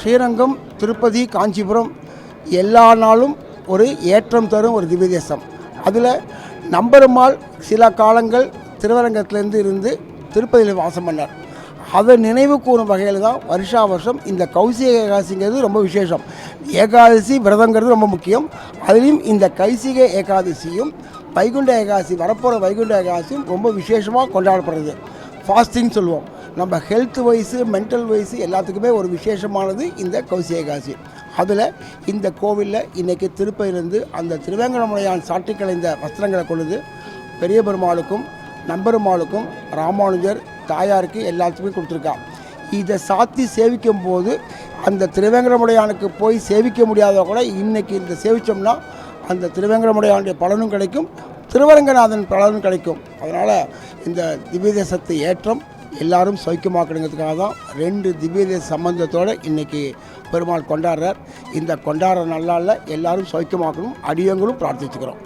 ஸ்ரீரங்கம் திருப்பதி காஞ்சிபுரம் எல்லா நாளும் ஒரு ஏற்றம் தரும் ஒரு திவ்ய தேசம் அதில் நம்பெருமாள் சில காலங்கள் திருவரங்கத்திலேருந்து இருந்து திருப்பதியில் வாசம் பண்ணார். அதை நினைவு கூறும் வகையில் தான் வருஷா வருஷம் இந்த கௌசிக ஏகாதசிங்கிறது ரொம்ப விசேஷம். ஏகாதசி விரதங்கிறது ரொம்ப முக்கியம். அதுலேயும் இந்த கைசிக ஏகாதசியும் வைகுண்ட ஏகாதசி வரப்போகிற வைகுண்ட ஏகாதசியும் ரொம்ப விசேஷமாக கொண்டாடப்படுறது. ஃபாஸ்டிங் சொல்லுவோம். நம்ம ஹெல்த் வைஸு மென்டல் வைஸு எல்லாத்துக்குமே ஒரு விசேஷமானது இந்த கௌசிகாசி அதில் இந்த கோவிலில் இன்றைக்கி திருப்பதியிலேருந்து அந்த திருவேங்கடமுடையான் சாட்டி கலைந்த வஸ்திரங்களை கொள்ளுது பெரிய பெருமாளுக்கும் நம்பெருமாளுக்கும் ராமானுஜர் தாயாருக்கு எல்லாத்துக்குமே கொடுத்துருக்கா. இதை சாத்தி சேவிக்கும் போது அந்த திருவேங்கடமுடையானுக்கு போய் சேவிக்க முடியாத கூட இன்றைக்கி இந்த சேவிச்சோம்னா அந்த திருவேங்கடமுடையானுடைய பலனும் கிடைக்கும் திருவரங்கநாதன் பலனும் கிடைக்கும். அதனால் இந்த திவ்ய தேசத்தை ஏற்றம் எல்லாரும் சௌக்கியமாக்கணுங்கிறதுக்காக தான் ரெண்டு திவ்ய சம்பந்தத்தோடு இன்றைக்கி பெருமாள் கொண்டாடுறார். இந்த கொண்டாடுற நல்லால எல்லாரும் சௌக்கியமாக்கணும் அடியங்களும் பிரார்த்திச்சுக்கிறோம்.